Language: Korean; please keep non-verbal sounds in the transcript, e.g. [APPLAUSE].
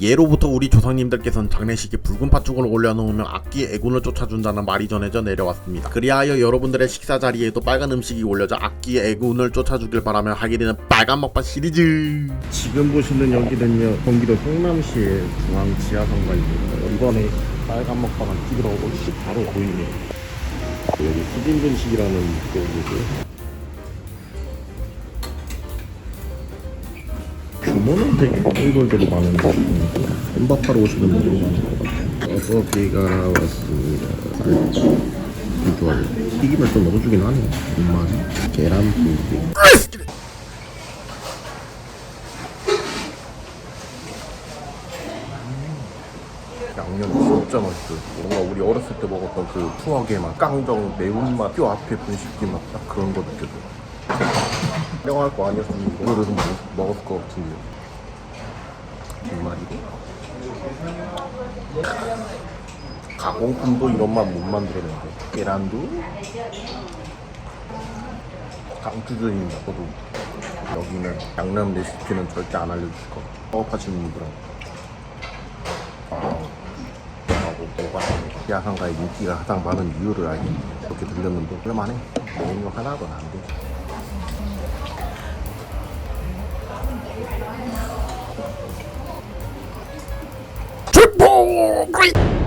예로부터 우리 조상님들께서는 장례식에 붉은 팥죽을 올려놓으면 악기 애군을 쫓아준다는 말이 전해져 내려왔습니다. 그리하여 여러분들의 식사 자리에도 빨간 음식이 올려져 악기 애군을 쫓아주길 바라며 하게 되는 빨간 먹방 시리즈. 지금 보시는 여기는요 경기도 성남시의 중앙 지하상가입니다. 이번에 빨간 먹방을 찍으러 오고 바로 보이네요. 여기 수진분식이라는 곳이고요. 규모는 되게 일벌대로 많은 것 같은데. 혼밥하러 오시는 분들이 많은 것 같아요. 떡볶이가 왔습니다. 살짝 비주얼 튀김을 좀 넣어주긴 하네요. 입맛이. 계란 튀김. 양념이 진짜 맛있어요. 뭔가 우리 어렸을 때 먹었던 그 추억의 맛, 깡정 매운맛, 뼈 앞에 분식기 맛, 딱 그런 거 느껴져요. [LAUGHS] 촬영할 거 아니었으면 오늘은 먹, 먹었을 것 같은데. 정말이고. 가공품도 이런 맛 못 만들어낸대. 계란도 강추드립니다. 저도 여기는 양념 레시피는 절대 안 알려주실 거. 사업하시는 분들은 하고 뭐가 야상가의 인기가 가장 많은 이유를 알게 그렇게 들렸는데 그럴만해 메뉴 하나도 안 돼. quăng